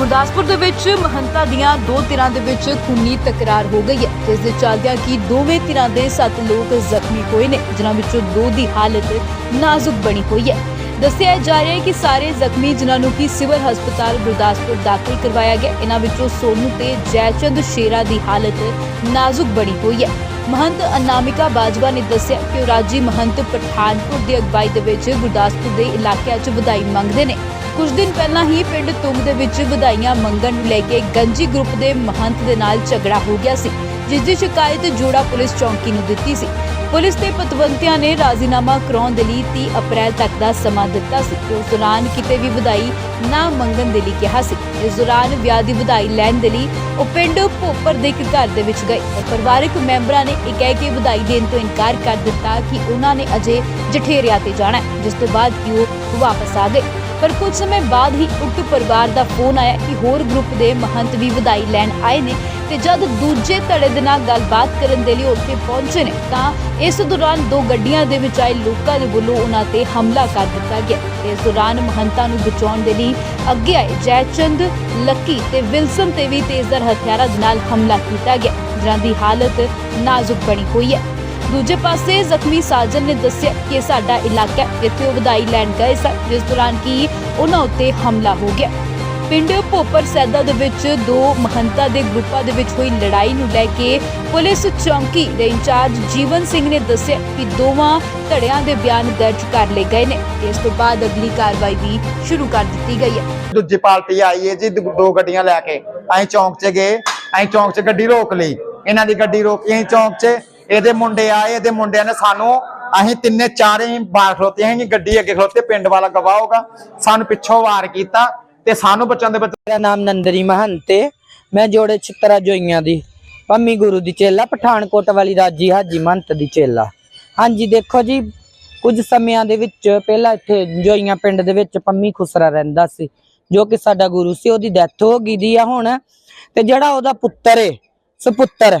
ਗੁਰਦਾਸਪੁਰ ਦੇ ਵਿੱਚ ਮਹੰਤਾ ਦੀਆਂ ਦੋ ਧਿਰਾਂ ਦੇ ਵਿੱਚ ਖੂਨੀ ਤਕਰਾਰ ਹੋ ਗਈ ਹੈ, ਜਿਸ ਦੇ ਚੱਲਦਿਆਂ ਕਿ ਦੋਵੇਂ ਧਿਰਾਂ ਦੇ 7 ਲੋਕ ਜ਼ਖਮੀ ਹੋਏ ਨੇ, ਜਿਨ੍ਹਾਂ ਵਿੱਚੋਂ ਦੋ ਦੀ ਹਾਲਤ ਨਾਜ਼ੁਕ ਬਣੀ ਹੋਈ ਹੈ। ਦੱਸਿਆ ਜਾ ਰਿਹਾ ਹੈ ਕਿ ਸਾਰੇ ਜ਼ਖਮੀ, ਜਿਨ੍ਹਾਂ ਨੂੰ ਕਿ ਸਿਵਲ ਹਸਪਤਾਲ ਗੁਰਦਾਸਪੁਰ ਦਾਖਲ ਕਰਵਾਇਆ ਗਿਆ ਇਹਨਾਂ ਵਿੱਚੋਂ ਸੋਨੂ ਤੇ ਜੈਚੰਦ ਸ਼ੇਰਾ ਦੀ ਹਾਲਤ ਨਾਜ਼ੁਕ ਬਣੀ ਹੋਈ ਹੈ। ਮਹੰਤ ਅਨਾਮਿਕਾ ਬਾਜਵਾ ਨੇ ਦੱਸਿਆ ਕਿ ਉਹ ਰਾਜੀ ਮਹੰਤ ਪਠਾਨਕੋਟ ਦੀ ਅਗਵਾਈ ਦੇ ਵਿੱਚ ਗੁਰਦਾਸਪੁਰ ਦੇ ਇਲਾਕਿਆਂ 'ਚ ਵਧਾਈ ਮੰਗਦੇ ਨੇ। ਕੁਝ ਦਿਨ ਪਹਿਲਾਂ ਹੀ ਪਿੰਡ ਤੁੰਗ ਦੇ ਵਿੱਚ ਵਧਾਈਆਂ ਮੰਗਣ ਨੂੰ ਲੈ ਕੇ ਗੰਜੀ ਗਰੁੱਪ ਦੇ ਮਹੰਤ ਦੇ ਨਾਲ ਝਗੜਾ ਹੋ ਗਿਆ ਸੀ। ਜਿਸ ਦੀ ਸ਼ਿਕਾਇਤ ਜੋੜਾ ਪੁਲਿਸ ਚੌਂਕੀ ਨੂੰ ਦਿੱਤੀ ਸੀ। ਪੁਲਿਸ ਤੇ ਪਤਵੰਤਿਆਂ ਨੇ ਰਾਜ਼ੀਨਾਮਾ ਕਰਾਉਣ ਦੇ ਲਈ 30 ਅਪ੍ਰੈਲ ਤੱਕ ਦਾ ਸਮਾਂ ਦਿੱਤਾ ਸੀ ਉਸ ਦੌਰਾਨ ਕਿਤੇ ਵੀ ਵਧਾਈ ਨਾ ਮੰਗਣ ਦੇ ਲਈ ਕਿਹਾ ਸੀ। ਇਸ ਦੌਰਾਨ ਵਿਆਹ ਦੀ ਵਧਾਈ ਲੈਣ ਦੇ ਲਈ ਉਹ ਪਿੰਡ ਭੋਪਰ ਦੇ ਇੱਕ ਘਰ ਦੇ ਵਿੱਚ ਗਏ। ਤੇ ਪਰਿਵਾਰਕ ਮੈਂਬਰਾਂ ਨੇ ਇਹ ਕਹਿ ਕੇ ਵਧਾਈ ਦੇਣ ਤੋਂ ਇਨਕਾਰ ਕਰ ਦਿੱਤਾ ਕਿ ਉਹਨਾਂ ਨੇ ਅਜੇ ਜਠੇਰਿਆਂ ਤੇ ਜਾਣਾ ਜਿਸ ਤੋਂ ਬਾਅਦ ਕਿ ਉਹ ਵਾਪਸ ਆ ਗਏ। ਪਰ ਕੁਝ ਸਮੇਂ ਬਾਅਦ ਹੀ ਉਕਤ ਪਰਿਵਾਰ ਦਾ ਫੋਨ ਆਇਆ ਕਿ ਹੋਰ ਗਰੁੱਪ ਦੇ ਮਹੰਤ ਵੀ ਵਧਾਈ ਲੈਣ ਆਏ ਨੇ ਤੇ ਜਦ ਦੂਜੇ ਧੜੇ ਦੇ ਨਾਲ ਗੱਲਬਾਤ ਕਰਨ ਦੇ ਲਈ ਉੱਥੇ ਪਹੁੰਚੇ ਨੇ, ਤਾਂ ਇਸ ਦੌਰਾਨ ਦੋ ਗੱਡੀਆਂ ਦੇ ਵਿੱਚ ਆਏ ਲੋਕਾਂ ਦੇ ਵੱਲੋਂ ਉਹਨਾਂ ਤੇ ਹਮਲਾ ਕਰ ਦਿੱਤਾ ਗਿਆ ਤੇ ਇਸ ਦੌਰਾਨ ਮਹੰਤਾਂ ਨੂੰ ਬਚਾਉਣ ਦੇ ਲਈ ਅੱਗੇ ਆਏ ਜੈਚੰਦ, ਲੱਕੀ ਤੇ ਵਿਲਸਨ ਤੇ ਵੀ ਤੇਜ਼ਰ ਹਥਿਆਰਾਂ ਦੇ ਨਾਲ ਹਮਲਾ ਕੀਤਾ ਗਿਆ, ਜਿਨ੍ਹਾਂ ਦੀ ਹਾਲਤ ਨਾਜ਼ੁਕ ਬਣੀ ਹੋਈ ਹੈ। ਦੂਜੇ ਪਾਸੇ ਜ਼ਖਮੀ ਸਾਜਨ ਨੇ ਦੱਸਿਆ ਕਿ ਸਾਡਾ ਇਲਾਕਾ ਇੱਥੇ ਉਹ ਵਧਾਈ ਲੈਣ ਗਏ ਸਨ, ਜਿਸ ਦੌਰਾਨ ਕੀ ਉਹਨਾਂ ਉੱਤੇ ਹਮਲਾ ਹੋ ਗਿਆ। ਪਿੰਡ ਭੋਪਰ ਸੈਦਾ ਦੇ ਵਿੱਚ ਦੋ ਮਹੰਤਾ ਦੇ ਗਰੁੱਪਾਂ ਦੇ ਵਿੱਚ ਹੋਈ ਲੜਾਈ ਨੂੰ ਲੈ ਕੇ ਪੁਲਿਸ ਚੌਂਕੀ ਦੇ ਇੰਚਾਰਜ ਜੀਵਨ ਸਿੰਘ ਨੇ ਦੱਸਿਆ ਕਿ ਦੋਵਾਂ ਧੜਿਆਂ ਦੇ ਬਿਆਨ ਦਰਜ ਕਰ ਲਏ ਗਏ ਨੇ। ਇਸ ਤੋਂ ਬਾਅਦ ਅਗਲੀ ਕਾਰਵਾਈ ਵੀ ਸ਼ੁਰੂ ਕਰ ਦਿੱਤੀ ਗਈ ਹੈ। ਦੂਜੀ ਪਾਰਟੀ ਆਈ ਹੈ ਜੀ ਦੋ ਦੋ ਗੱਡੀਆਂ ਲੈ ਕੇ। ਅਸੀਂ ਚੌਂਕ 'ਚ ਗਏ, ਅਸੀਂ ਚੌਂਕ 'ਚ ਗੱਡੀ ਰੋਕ ਲਈ। ਇਹਨਾਂ ਦੀ ਗੱਡੀ ਰੋਕੀ, ਅਸੀਂ ਚੌਂਕ 'ਚ ਇਹਦੇ ਮੁੰਡੇ ਆਏ, ਇਹਦੇ ਮੁੰਡਿਆਂ ਨੇ ਸਾਨੂੰ, ਅਸੀਂ ਤਿੰਨੇ ਚਾਰੇ ਹੀ ਬਾਹਰ ਖਲੋਤੇ ਅਸੀਂ ਗੱਡੀ ਅੱਗੇ ਖਲੋਤੇ, ਪਿੰਡ ਵਾਲਾ ਗਵਾਹ ਹੋਗਾ ਸਾਨੂੰ ਪਿੱਛੋਂ ਵਾਰ ਕੀਤਾ ਤੇ ਸਾਨੂੰ ਬਚਾਉਂਦੇ ਬਚ ਮੇਰਾ ਨਾਮ ਨੰਦਰੀ ਮਹੰਤੇ ਮੈਂ ਜੋੜੇ ਛਿੱਤਰਾ ਜੋਈਆਂ ਦੀ। ਪੰਮੀ ਗੁਰੂ ਦੀ ਚੇਲਾ, ਪਠਾਨਕੋਟ ਵਾਲੀ ਰਾਜੀ ਹਾਜੀ ਮਹੰਤ ਦੀ ਚੇਲਾ। ਹਾਂਜੀ, ਦੇਖੋ ਜੀ, ਕੁਝ ਸਮਿਆਂ ਦੇ ਵਿੱਚ, ਪਹਿਲਾਂ ਇੱਥੇ ਜੋਈਆਂ ਪਿੰਡ ਦੇ ਵਿੱਚ ਪੰਮੀ ਖੁਸਰਾ ਰਹਿੰਦਾ ਸੀ, ਜੋ ਕਿ ਸਾਡਾ ਗੁਰੂ ਸੀ, ਉਹਦੀ ਡੈਥ ਹੋ ਗਈ ਦੀ ਆ ਹੁਣ। ਤੇ ਜਿਹੜਾ ਉਹਦਾ ਪੁੱਤਰ ਏ, ਸੁਪੁੱਤਰ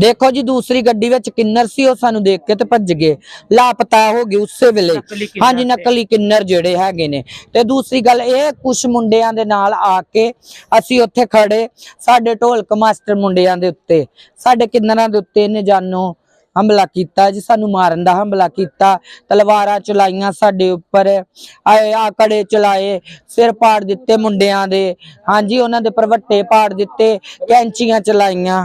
ਦੇਖੋ ਜੀ ਦੂਸਰੀ ਗੱਡੀ ਵਿੱਚ ਕਿੰਨਰ ਸੀ ਉਹ ਸਾਨੂੰ ਦੇਖ ਕੇ ਤੇ ਭੱਜ ਗਏ। ਲਾਪਤਾ ਹੋ ਗਏ ਉਸੇ ਵੇਲੇ। ਹਾਂਜੀ ਨਕਲੀ ਕਿੰਨਰ ਜਿਹੜੇ ਹੈਗੇ ਨੇ। ਤੇ ਦੂਸਰੀ ਗੱਲ ਇਹ ਕੁਝ ਮੁੰਡਿਆਂ ਦੇ ਨਾਲ ਆ ਕੇ ਅਸੀਂ ਉੱਥੇ ਖੜੇ। ਸਾਡੇ ਢੋਲਕ ਮਾਸਟਰ ਮੁੰਡਿਆਂ ਦੇ ਉੱਤੇ। ਸਾਡੇ ਕਿੰਨਰਾਂ ਦੇ ਉੱਤੇ ਇਹਨੇ ਜਾਨੋਂ ਹਮਲਾ ਕੀਤਾ ਜੀ ਸਾਨੂੰ ਮਾਰਨ ਦਾ ਹਮਲਾ ਕੀਤਾ। ਤਲਵਾਰਾਂ ਚਲਾਈਆਂ ਸਾਡੇ ਉੱਪਰ। ਆਏ ਆਕੜੇ ਚਲਾਏ ਸਿਰ ਪਾੜ ਦਿੱਤੇ ਮੁੰਡਿਆਂ ਦੇ। ਹਾਂਜੀ ਉਹਨਾਂ ਦੇ ਪਰਵੱਟੇ ਪਾੜ ਦਿੱਤੇ ਕੈਂਚੀਆਂ ਚਲਾਈਆਂ।